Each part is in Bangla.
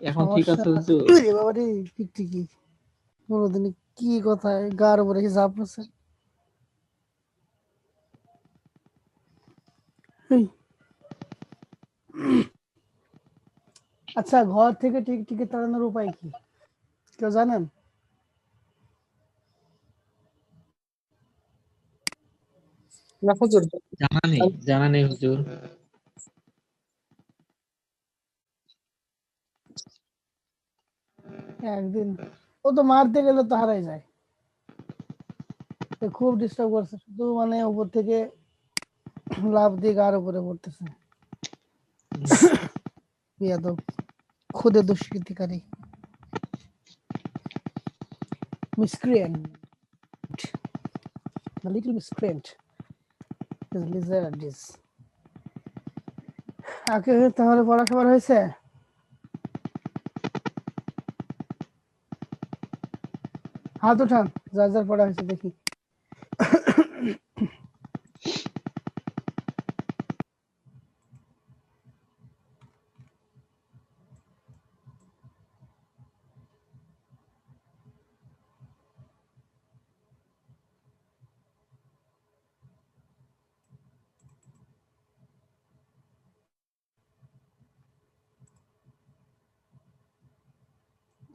এখন ঠিক আছে রে বাবা রে টিকটিকি। কোনোদিন কি কথা গার উপরে কি চাপ আছে? আচ্ছা ঘর থেকে টিকটিকি তাড়ানোর উপায় কি? কেউ জানেন? না হুজুর। জানা নেই জানা নেই হুজুর। একদিন। ও তো মারতে গেলে তো হারাই যায়। খুব ডিস্টার্ব করছে, শুধু মানে উপর থেকে লাভ দিয়ে গার উপরে পড়তেছে। বিয়াদব, খুদে দুষ্কৃতিকারী। miscreant the little miscreant is lizard আগে তাহলে পড়াশোনা হয়েছে? হাত উঠান যার যার পড়া হয়েছে দেখি।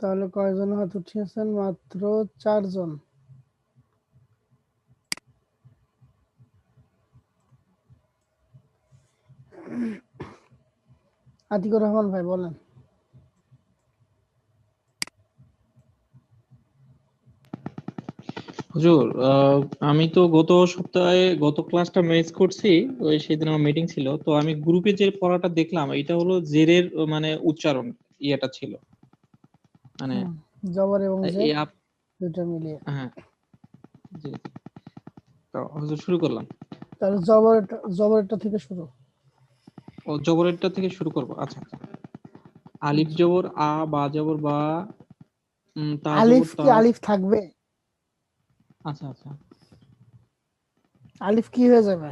তাহলে কয়জন হাত উঠিয়েছেন? মাত্র চারজন। আতিকুর রহমান ভাই, বলেন। হুজুর আমি তো গত সপ্তাহে গত ক্লাসটা মিস করছি, ওই সেদিন আমার মিটিং ছিল। তো আমি গ্রুপে যে পড়াটা দেখলাম, এটা হলো জেরের মানে উচ্চারণ ইয়েটা ছিল। মানে জবর এবং জের দুটো মিলিয়ে। হ্যাঁ জি। তো হুজুর শুরু করলাম। তাহলে জবর জবরটা থেকে শুরু। ও জবরেরটা থেকে শুরু করব। আচ্ছা আচ্ছা। আলিফ জবর আ বা জবর বা তা আলিফ কি আলিফ থাকবে? আচ্ছা আচ্ছা। আলিফ কি হয়ে যাবে?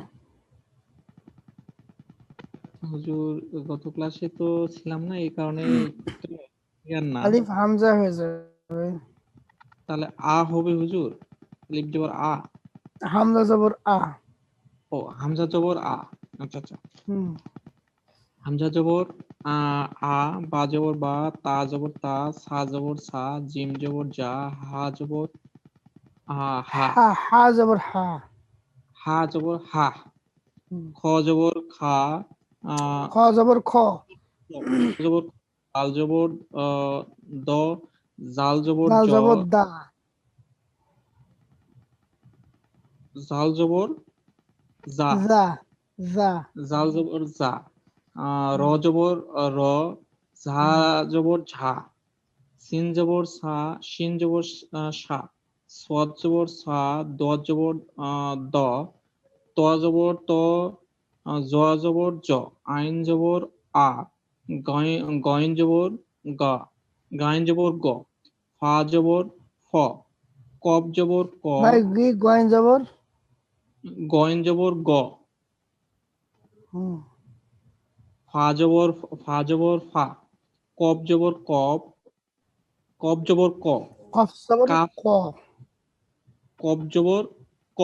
হুজুর গত ক্লাসে তো ছিলাম না এই কারণে আলিফ হামজা হয়ে যাবে। তাহলে আ হবে হুজুর। আলিফ জবর আ। হামজা জবর আ। ও হামজা জবর আ। আচ্ছা আচ্ছা। হুম। হামজা জবর আ আ বা জবর বা তা জবর তা সা জবর সা জিম জবর যা হা জবর হা। হা হা জবর হা। হা জবর হা। খ জবর খা খ জবর খ। জবর আল জবর দ জাল জবর দাল জবর দা। জাল জবর জা জা জা জাল জবর জা র জবর র ঝা। জবর ঝা সিন জবর সা শিন জবর সা। সদ জবর সা দ জবর দ। ত জবর ত জ জবর জ। আইন জবর আ। গয়েন জবর গা জবর গ ফা জবর ফ কব জবর ক ভাই গি গয়েন জবর? গয়েন জবর গ ফা জবর ফা জবর ফা কব জবর কব কব জবর ক কফ জবর ক। কব জবর ক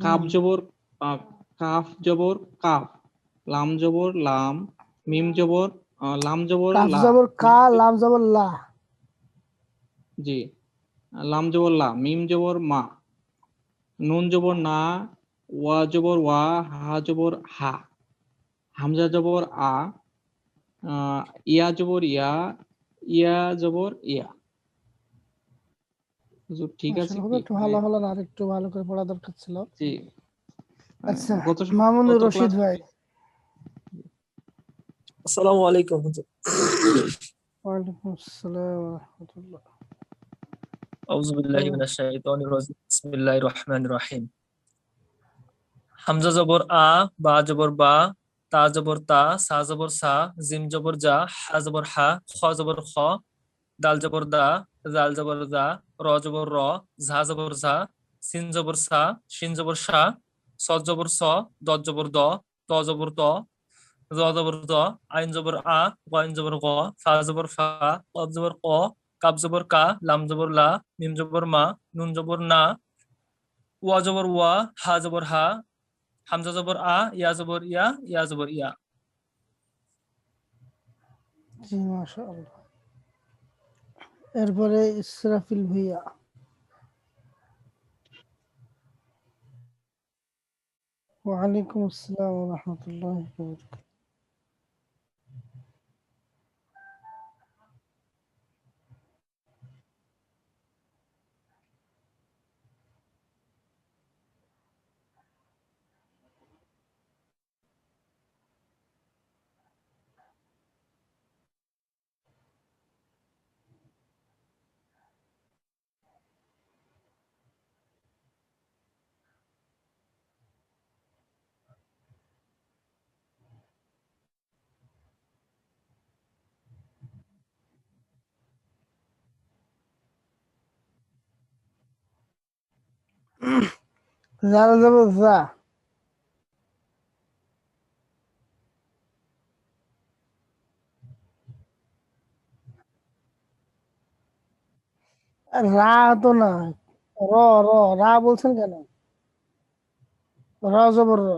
কাপ। জবর কাফ জবর কাফ লাম জবর লাম মিম জবর লাম জবর কাফ লা। জবর কা লাম জবর লা। জি লাম জবর লা মিম জবর মা। নুন জবর না ওয়া জবর ওয়া হা জবর হা। হামজা জবর আ ইয়া জবর ইয়া ইয়া জবর ইয়া। ঠিক আছে একটু ভালো হলো না আর একটু ভালো করে পড়া দরকার ছিল। জি। আচ্ছা মামুনুর রশিদ ভাই। আসসালামু আলাইকুম ওয়ালাইকুম আসসালাম ওয়া রাহমাতুল্লাহ। আউযু বিল্লাহি মিনাশ শাইতানির রাজিম। বিসমিল্লাহির রহমানির রহিম। হামজা জবর আ বা জবর বা তা জবর তা সা জবর সা জিম জবর জা হা জবর হা খ জবর খ দাল জবর দা জাল জবর দা র জবর র ঝা জবর ঝা সিন জবর সা শিন জবর সা স জবর স দ জবর দ ত জবর ত জ জবর জ, আইন জবর আ গইন জবর গ, ফা জবর ফা জবর ক কাব জবর কা, লাম জবর লা, মিম জবর মা, নুন জবর না ওয়া জবর ওয়া হা জবর হা, হামজা জবর আ, ইয়া জবর ইয়া ইয়া জবর ইয়া। জি, মাশাআল্লাহ। এরপরে ইসরাফিল ভুইয়া। ওয়ালাইকুম আসসালাম ওয়া রাহমাতুল্লাহি ওয়া বারাকাতুহু। জাল জবর জা রা তো না। র র রা বলছেন কেন? র জবর র।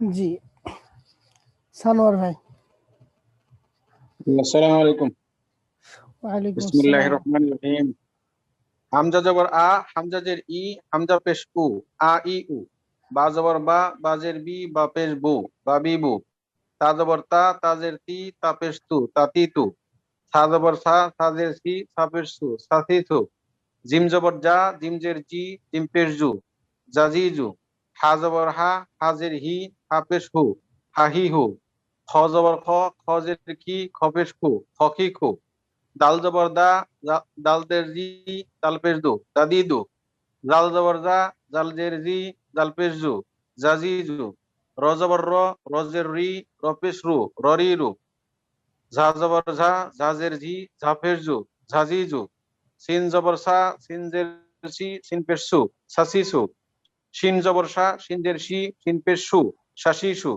জি। সানোয়ার ভাই। আসসালামু আলাইকুম। ওয়ালাইকুম বিসমিল্লাহির রহমানির রহিম। হামজা জবর আ হামজা জের ই হামজা পেশ উ আ ই উ। বা জবর বা বাজের বি বা পেশ বু বা বি বু। তা জবর তা তাজের তি তা পেশ তু তা তি তু। সা জবর সা সাজের সি সা পেশ সু সা সি থু। জিম জবর যা জিম জের জি জিম পেশ জু হা জবর হি হা পেশ হু হা হি খ জবর খ খ জের কি খ পেশ খু খ কি খু দাল জবর দা দাল দের জি দাল পেশ দু দাদি দু জাল জবর জা, জাল জের জি, জাল পেশ জু জাজি জু র জবর র রজের রি, র পেশ রু ররি রু ঝা জবর ঝা ঝাজের ঝি, ঝা পেশ জু ঝাজি জু সিন জবর সা, সিন জের সি, সিন পেশ সু সাসি সু, শিন জবর সা, শিন জের সি, শিন পেশ সু শাসি সু।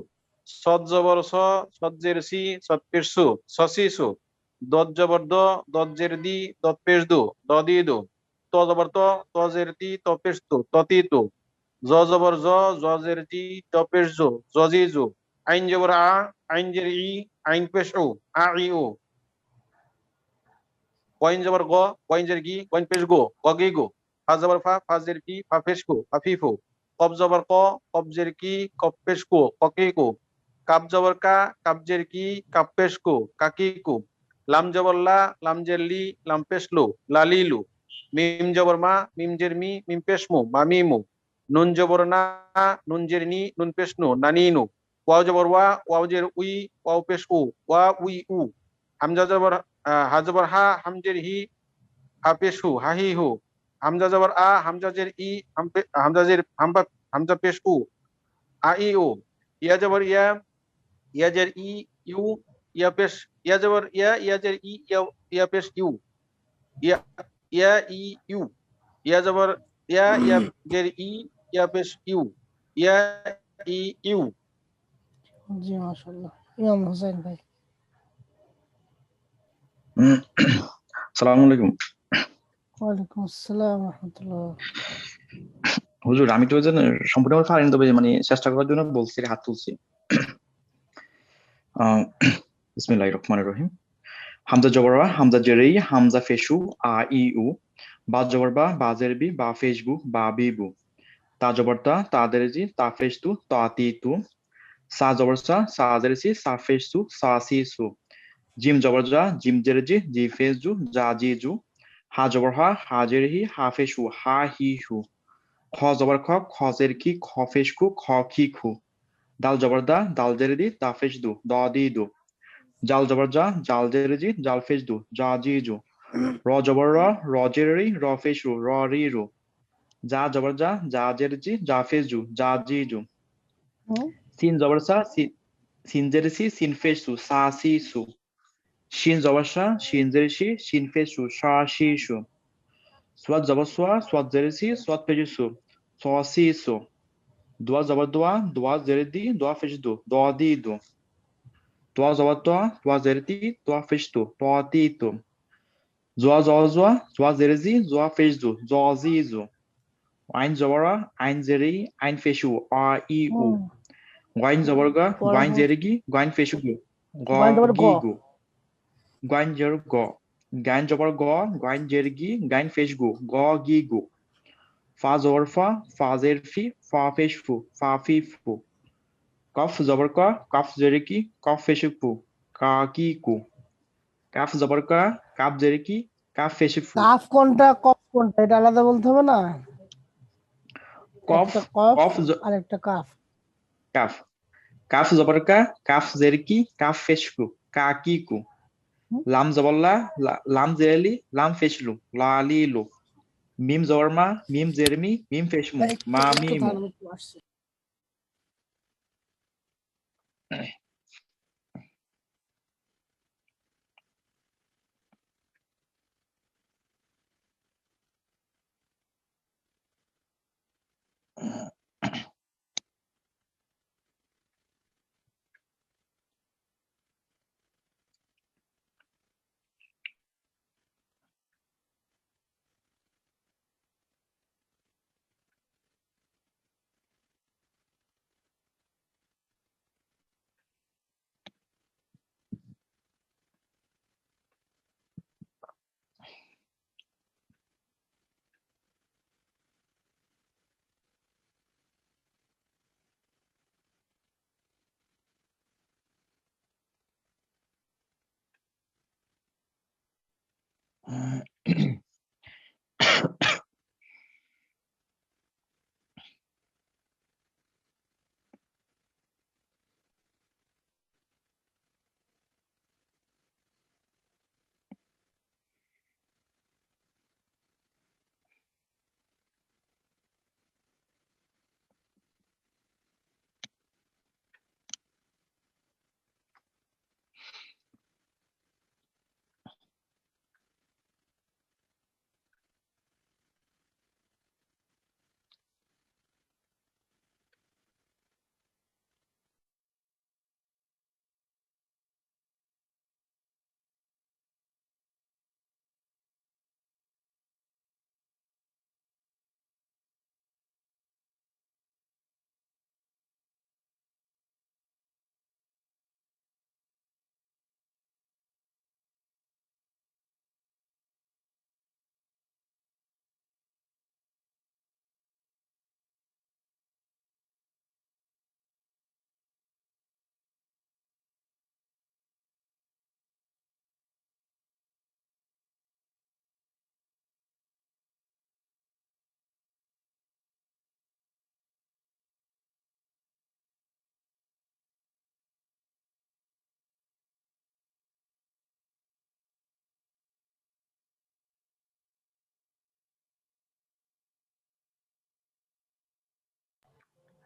সদ জবর স সজ্জের সি, সৎ পেশ সু। সসি সু। দত দ দজ্জের দি দত পেশ দু দদি দু ত জবর ত তজের তি ত পেশ তু ততি তু জ জবর জ জজের জি, জ জু জজি জু। আইন জবর আ, আইন জের ই, আইন পেশ উ, আ ই উ। কইন জবর গ কইন জের গি কইন পেশ গো গগি গো ফা জবর ফা ফাজের কি ফা পেশ কু ফাফিফু কব জবর ক কবজের কি কব পেশ কু ককি কু। কাব জবর কা কাবজের কি কাপ পেশ কু কাকি কু। লাম জবর লা লাম জের লি লাম পেশ লু লালিলু মিম জবর মা মিম জের মি মিম পেশ মু মা নুন জবর না নুন জের নি নুন নু ওয়াও জবর ওয়া ওয়াও জের উই ওয়াও পেশ উ ওয়া উই উ। হামজা জবর আহ, হা হামজের হি হা পেশ হু হা হি হু। হামজা জবর আ হামজা জের ই হাম পে- হামজা জের হামবা হামজা পেশ উ আ ই উ ইয়া জবর ইয়া ইয়া জের ই ইউ ইয়া পেশ ইয়া জবর ইয়া ইয়া জের ই ইয়া ইয়া পেশ ইউ ইয়া ইয়া ই ইউ ইয়া জবর ইয়া ইয়া জের ই ইয়া পেশ ইউ ইয়া ই ইউ। জি মাশাআল্লাহ। ইমাম হোসেন ভাই। সালাম আলাইকুম। হুজুর, আমি তো তবে মানে চেষ্টা করার জন্য বলছি, হাত তুলছি। রহিম। হামজা জবরবা হামজা জেরেই, হামজা আ, ই, উ। বা জবরবা বা জেরবি বা বা বিবু তা জবরতা তা তা ফেসতু তা সা জবরসা সা, সি সু জিম জবরজা জিম জেরেজি জি ফেসজু জা জি জু। হা জবর হা হা জেরহি হা ফেসু হা হি হু খ জবর খ খ কি খ ফেস কু খ কি খু। দাল জবর দা দাল জেরে দি দা দু দ দি দু। জাল জবর জা জাল জেরে জি জাল ফেস দু জা জি জু। র জবর র র জেরে রি র ফেস রু র রি রু। যা জবর যা যা জেরে জি যা ফেস জু যা জি জু। সিন জবর সা সি- সিন জেরে সি সিন ফেস সু সা সি সু। শিন জবর সা শিন জেরে সি শিন ফেস সু সা সি সু সোয়াদ জবর সোয়া সোয়াদ জেরে সি সোয়াদ ফেস সু স সি সু দোয়া জবর দোয়া দোয়া জেরে দি দোয়া ফেস দু দ দি দু দোয়া জবর দোয়া দোয়া জেরে দি দোয়া ফেস দু দ দি দু জোয়া জোয়া জোয়া ফেস ফেসু ফেসু গু গ Guain জবর গ। গি গু guain জের গ। গাইন জবর গ guain জেরে গি guain ফেস গু। গ গি গু। ফা জবর ফা ফা জের ফি ফা ফেস ফু ফা ফি ফু। কফ জবর কা কফ জেরে কফ ফেসু ফু কা কি কু। কাফ জবর কা কাফ জেরে কি কাফ ফেসু ফু। কাফ কোনটা কফ কোনটা এটা আলাদা বলতে হবে না? কফ কফ কফ জ- আর একটা কাফ। কাফ। কাফ জবর কা কাফ জের কি কাফ ফেসকু কা কি কু। হুম। লাম জবল্লা লাম জেলি লাম ফেসলু লালিলু। মিম জর্মা মিম জেরমি মিম ফেসমু মা মিম। uh Uh,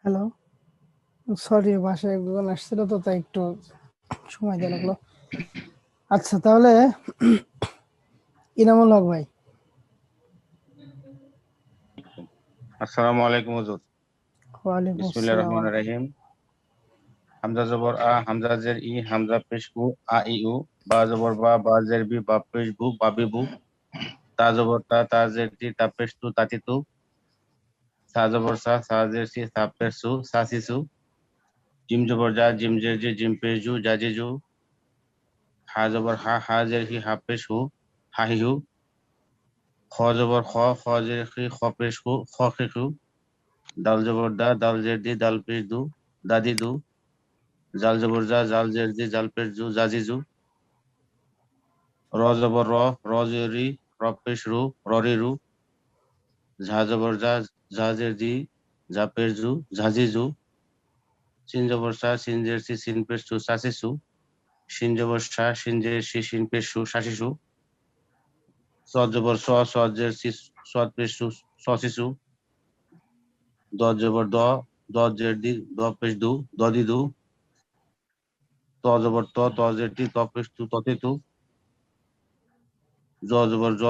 হ্যালো সরি বাসায় একজন আসছিল তো তাই একটু সময় দেওয়া লাগল। আচ্ছা তাহলে ইনামুল হক ভাই। আসসালামু আলাইকুম হুজুর। বিসমিল্লাহির আসসালাম। রহমানির রহিম। হামজা জবর আ হামজা জের ই হামজা পেশ উ আ ই উ। বা জবর বা বা জের বি বা পেশ বু বা বি বু তা জবর তা তা জের তি তা পেশ তু তু সা জবর সা সা জের সি সা পেশ সু সা সি সু জিম জবর যা জিম জের জি জিম পেশ জু জা জি জু হা জবর হা হা জের হি হা পেশ হু হা হি হু খ জবর খ খ জের খি খ পেশ হু খ খি খু দাল জবর দা দাল জের দি দাল পেশ দু দাদি দু জাল জবর জা জাল জের দি জাল পেশ জু জাজি জু র জবর র র জের রি র পেশ রু র রি রু ঝা জবর যা ঝা জের দি ঝা পেশ জু ঝাজি জু সিন জবর সা সিন জের সি সিন পেশ সু সাসি সু সিন জবর সা সিন জের সি পেশ সু সাসি সু সদ স সদ জের সি সদ সু সসি সু দ জবর দ দ জের দি দ পেশ দু দু ত জবর ত ত জের দি ত ততে তু জ জবর জ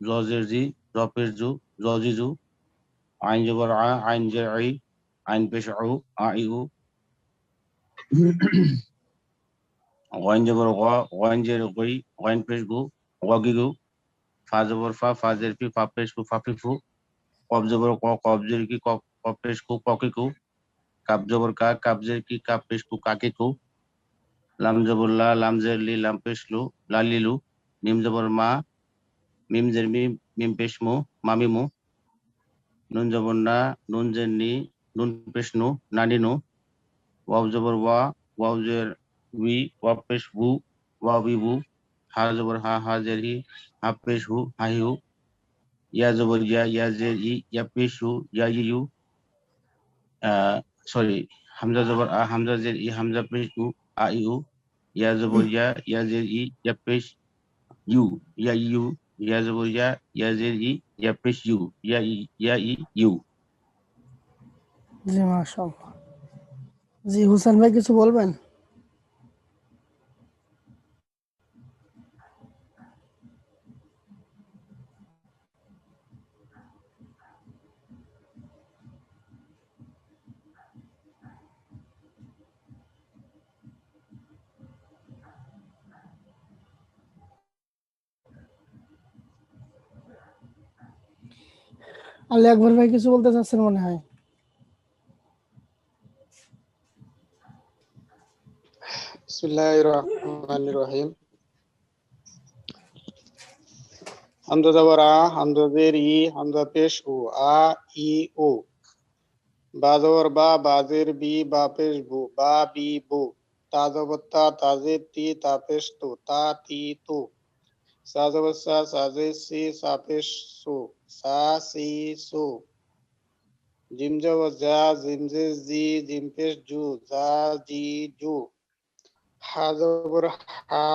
জ জের জি জ পেশ জু জ জি জু আইন জবর আইন জের আই আইন পেশ আউ আ ই উ গয়েন জবর গয়েন জের গই গয়েন পেশ গু গ গি গু ফা জবর ফা ফা জের পি ফা পেশ ফু ফা ফি ফু কব জবর ক কব জের কি ক ক পেশ কু ক কি কু কাপ জবর কা কাপ জের কি কাপ পেশ কু কা কি লাম জবর লা লাম জের লি লাম পেশ লু লা লি লু মিম জবর মা মিম জের মি মিম পেশ মু মামি মু নুন জবর না নুন জের নি নুন পেশ নু নানি নু ওয়াও জবর ওয়া ওয়াও জের উই ওয়া পেশ বু ওয়া বি বু হা জবর হা হা জের হি হা পেশ হু হা হি হু ইয়া জবর ইয়া ইয়া জের ই ইয়া পেশ হু ইয়া ই ইউ সরি হামজা জবর আ হামজা জের ই হামজা পেশ উ আ ই উ ইয়া জবর ইয়া ইয়া জের ই ইয়া পেশ ইউ ইয়া ই ইউ ইয়া জবর ইয়া ইয়া পেশ ইউ ইয়া ইয়া ইউ জি জি, হুসেন ভাই, কিছু বলবেন? আলী আকবর ভাই কিছু বলতে চাচ্ছেন মনে হয়? বিসমিল্লাহির আ হামজা ই হামজা উ, আ, ই, উ। বা জবর বা বাজের বি, বা পেশ বু, বা, বি, বু। তা জবর তা তাজের তু, তা, তি, তু। সা জবর সা সাজের সি সা পেশ সু সা সি সু জিম জবর যা জিম জের জি জিম পেশ জু জি জু হা জবর হা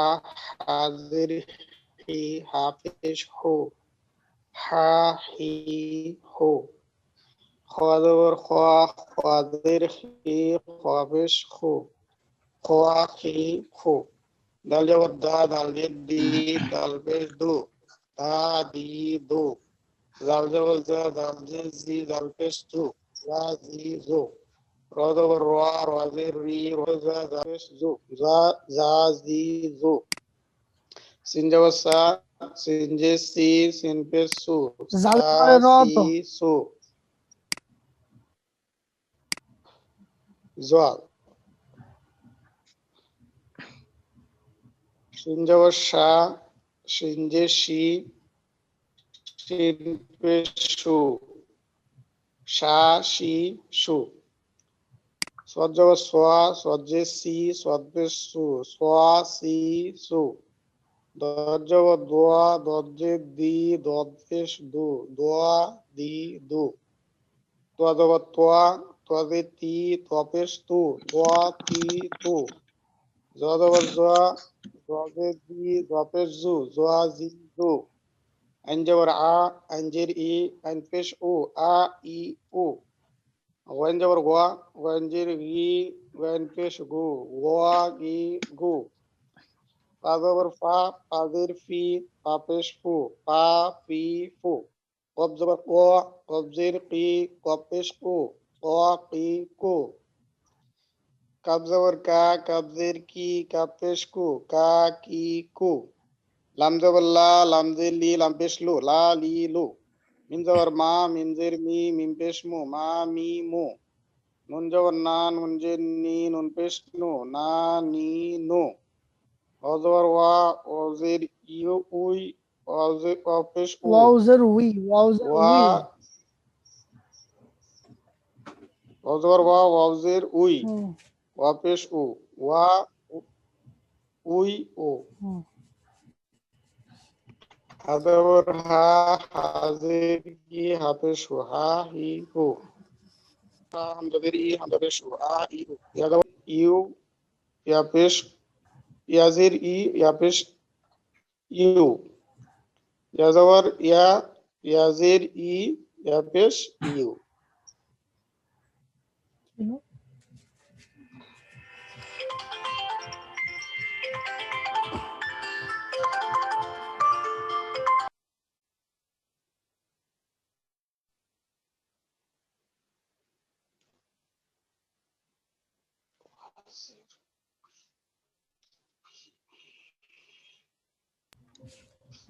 হাজের হি, হাফেজ হো, হা, হি, হো। খোয়া জবর খোয়া খোয়াদের হি খোয়াবেশ খো খোয়া হি খো দাল জবর দা দাল জের দি দাল পেশ দু দা দি দু জাল জবর জা দাল জের জি দাল পেশ দু জা জি জু র জবর রা রা জের রি র জা জা পেশ জু জা জা জি জু সিন জবর সা সিন জে সি সিন পেশ সু জাল সা জবরে র তো। সি। সু জল সিন জবর সা সিন জে সি। সিন পেশ সু সা সি সু সদ জবর সোয়া সদ জে সি সদ পেশ সু সোয়া সি সু দর জবর দোয়া দর জে দি দর পেশ দু। দোয়া দি দু তোয়া জবর তোয়া তোয়া তি তোয়া তু তোয়া তি, তু। জোয়া জবর জোয়া জোয়া জে দি জোয়া পেশ জু জোয়া জি জু আইন জবর আ আইন জের ই আইন পেশ উ আ ই উ গোয়েন যাবার গোয়া গোয়েঞ্জির গি গোয়েন পেশ গু গোয়া গি গু পা যাবার পা পাদের ফি পা পেশ ফু পা পি ফু কব যাবার ক কবজের কি কব পেশ কু ক কি কু কাব যাবার কা কাবজের কি কাব পেশ কু কা কি কু লাম যাবার লা লামজের লি লাম পেশ লু লা লি লু মিম যাবার মা মিম জের মি মিম পেশ মু মা মি মু নুন যাবার না নুন জের নি নুন পেশ নু না নি নু অ যাবার ওয়া ও জের ইউ উই অ জের অ পেশ উ ওয়াউজের উই ওয়াউজের ওয়া উই অ যাবার ওয়া ওয়াও জের উই হুম, ওয়া পেশ উ ওয়া উ- উই ও হুম। হাজার হা হাজের কি হাফেজ হু হা হি হু হা হামজাদের ই হামজা পেশ হু আ ই হু ইয়াদার ইউ ইয়া পেশ ইয়াজের ই ইয়া পেশ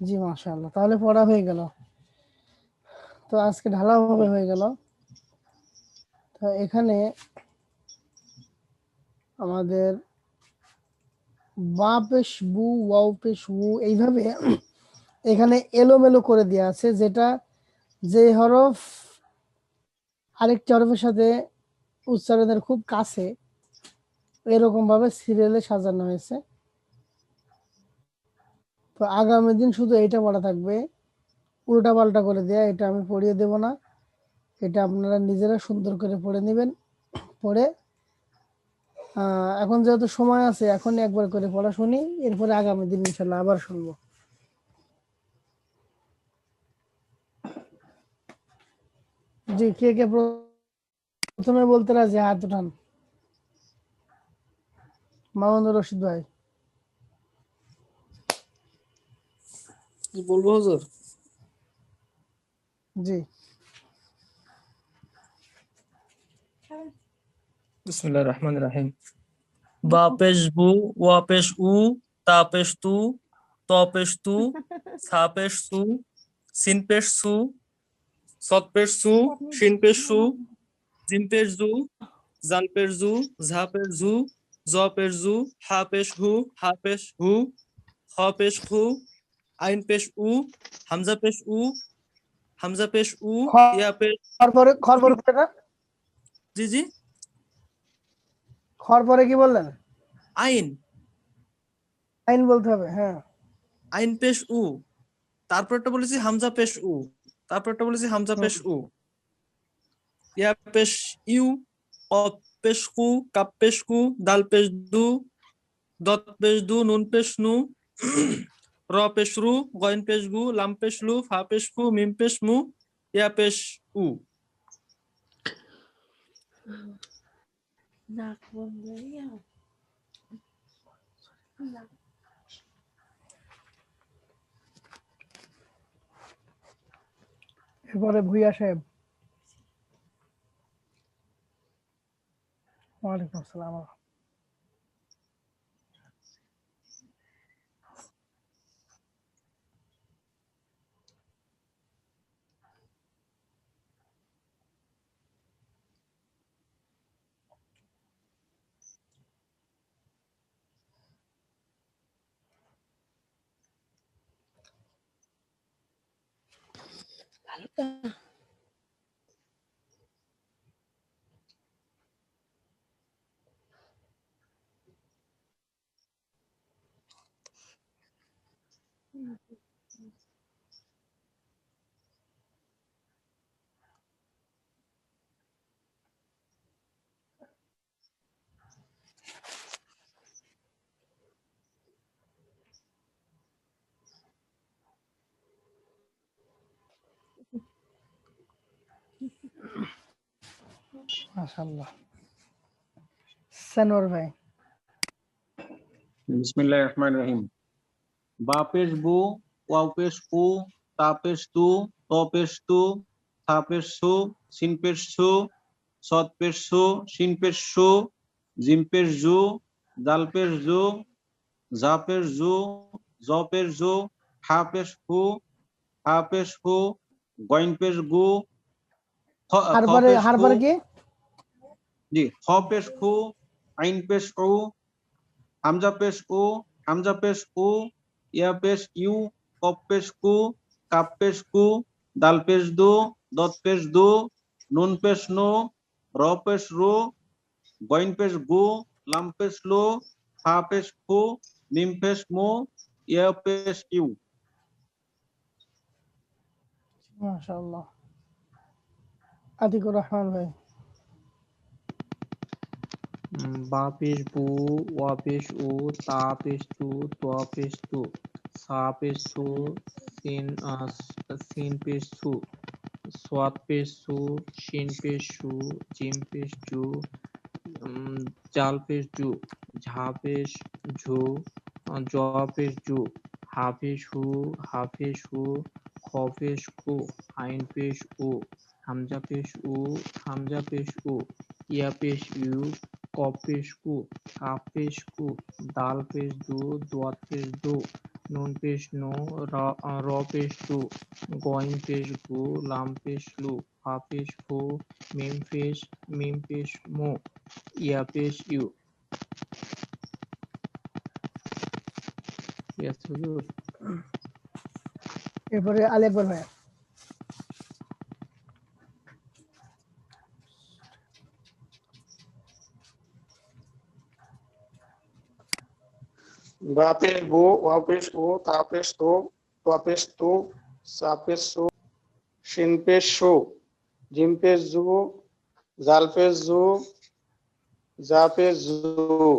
জি, মাশাআল্লাহ। তাহলে পড়া হয়ে গেল। তো আজকে ঢালাও ভাবে হয়ে গেল। তো এখানে আমাদের বা বু, ওয়াও উ এইভাবে এখানে এলোমেলো করে দেওয়া আছে, যেটা যে হরফ আরেকটি হরফের সাথে উচ্চারণের খুব কাছে এরকম ভাবে সিরিয়ালে সাজানো হয়েছে। তো আগামী দিন শুধু এইটা পড়া থাকবে। উল্টা পাল্টা করে দেয়া, এটা আমি পড়িয়ে দেব না। এটা আপনারা নিজেরা সুন্দর করে পড়ে নেবেন, পড়ে। এখন যেহেতু সময় আছে এখন একবার করে পড়া শুনি, এরপরে আগামী দিন ইনশাল্লাহ আবার শুনব। জি, কে কে প্রথমে বলতে রাজি, হাত উঠান। মামুনুর রশিদ ভাই। কি বলব হুজুর? জি। বিসমিল্লাহ রহমান রাহিম। বা পেশ বু ওয়া পেশ উ তা পেশ তু ত পেশ তু সা পেশ সু সিন পেশ সু পেশ সু শিন পেশ সু জিম পেশ জু জাল পেশ জু ঝা পেশ জু জ পেশ জু হা পেশ হু হা পেশ হু খ পেশ হু আইন পেশ উ হামজা পেশ উ হামজা পেশ উ ইয়া পেশ খর পরে খর পরে কোনটা? জি জি। খর পরে কি বললেন? আইন। আইন বলতে হবে হ্যাঁ। আইন পেশ উ। তারপরটা বলেছি হামজা পেশ উ। তারপরটা বলেছি হামজা পেশ উ। ইয়া পেশ ইউ অ পেশ কু কাপ পেশ কু দাল পেশ দু দত পেশ দু নুন পেশ নু। র পেশ রু গইন পেশ গু লাম পেশ লু ফা পেশ ফু মিম পেশ মু ইয়া পেশ উ। এরপরে ভুইয়া সাহেব। ওয়ালাইকুম আসসালাম। মাশাআল্লাহ। সানোয়ার ভাই। বিসমিল্লাহির রহমানির রহিম। বা পেশ বু ওয়াও পেশ উ তা পেশ তু ত পেশ তু থা পেশ সু সিন পেশ সু সদ পেশ সু শিন পেশ সু জিম পেশ জু দাল পেশ জু জা পেশ জু জ পেশ জু হা পেশ হু হা পেশ হু গইন পেশ গু খ- খ হারবারে হারবারে কি? জি খ পেশ খু, আইন পেশ উ, হামজা পেশ উ, হামজা পেশ উ, ইয়া পেশ ইউ, কপ পেশ কু, কাপ পেশ কু, দাল পেশ দু, দত পেশ দু, নুন পেশ নু, র পেশ রু, গইন পেশ গু, লাম পেশ লু, ফা পেশ ফু মিম পেশ মু, ইয়া পেশ ইউ। মাশাআল্লাহ। আতিকুর রহমান ভাই। উম, বা পেশ বু ওয়া পেশ উ তা পেশ তু ত পেশ তু সা পেশ সু সিন আহ, স- সিন পেশ সু সোয়াদ পেশ সু শিন পেশ সু জিম পেশ জু উম, জাল পেশ জু ঝা পেশ ঝু আহ, জ পেশ জু হা পেশ হু হা পেশ হু খ পেশ খু আইন পেশ উ হামজা পেশ উ হামজা পেশ উ ইয়া পেশ ইউ কপ পেশ কু কাপ পেশ কু দাল পেশ দু দোয়াত পেশ দু নুন পেশ নু র আহ, র পেশ দু গইন পেশ গু লাম পেশ লু ফা পেশ ফু মিম পেশ মিম পেশ মু ইয়া পেশ ইউ Yes, হুজুর। এরপরে আলী আকবর ভাই বা পেশ বু ওয়া পেশ উ তা পেশ তু ত পেশ তু সা পেশ সু শিন পেশ সু জিম পেশ জু জাল পেশ জু জা পেশ জু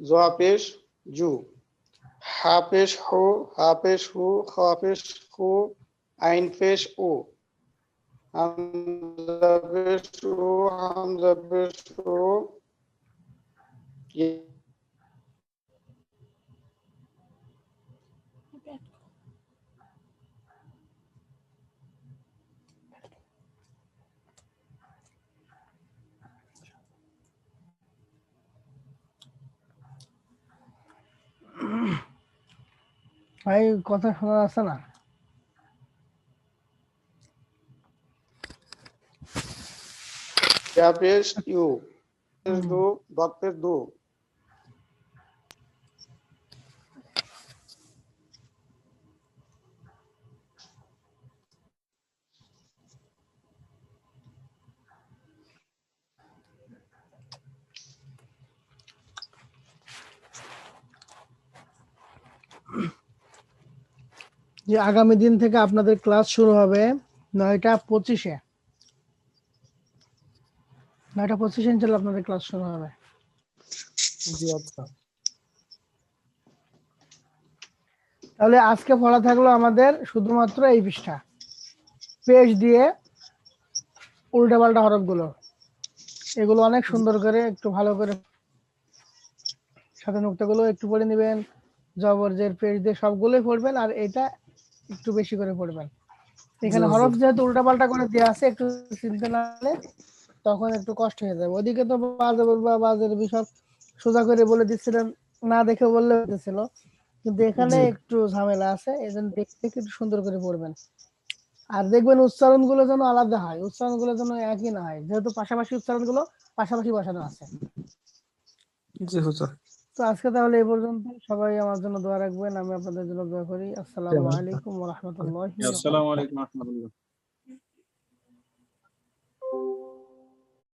জ পেশ জু হা পেশ হু হা পেশ হু খ পেশ হু আইন পেশ উ হামজা পেশ উ হামজা পেশ উ ভাই কথা শোনা যাচ্ছে না या पेश यू पेश दो डॉट पेश दो যে আগামী দিন থেকে আপনাদের ক্লাস শুরু হবে নয়টা পঁচিশে। নয়টা পঁচিশে ইনশাল্লাহ আপনাদের ক্লাস শুরু হবে। জি আচ্ছা। তাহলে আজকে পড়া থাকল আমাদের শুধুমাত্র এই পৃষ্ঠা। পেজ দিয়ে উল্টা পাল্টা হরফগুলো। এগুলো অনেক সুন্দর করে একটু ভালো করে সাথে নুক্তাগুলো একটু পড়ে নেবেন। জবরজের পেজ দিয়ে সবগুলোই পড়বেন আর এটা একটু বেশি করে পড়বেন। এখানে। হরফ যেহেতু উল্টা পাল্টা করে দেওয়া আছে একটু চিনতে না পারলে তখন একটু কষ্ট হয়ে যাবে। ওদিকে তো বাজে বা বাজের বিষয়। সোজা করে বলে দিচ্ছিলেন না দেখে বললে হতেছিল কিন্তু এখানে একটু ঝামেলা আছে এই জন্য দেখতে একটু সুন্দর করে পড়বেন। আর দেখবেন উচ্চারণগুলো যেন আলাদা হয় উচ্চারণগুলো যেন একই না হয়। যেহেতু পাশাপাশি উচ্চারণগুলো পাশাপাশি বসানো আছে। জি হুজুর। তো আজকে তাহলে এই পর্যন্ত। সবাই আমার জন্য দোয়া রাখবেন আমি আপনাদের জন্য দোয়া করি। আসসালামু আলাইকুম ওয়া রাহমাতুল্লাহি আসসালামু আলাইকুম রহমতুল্লাহ।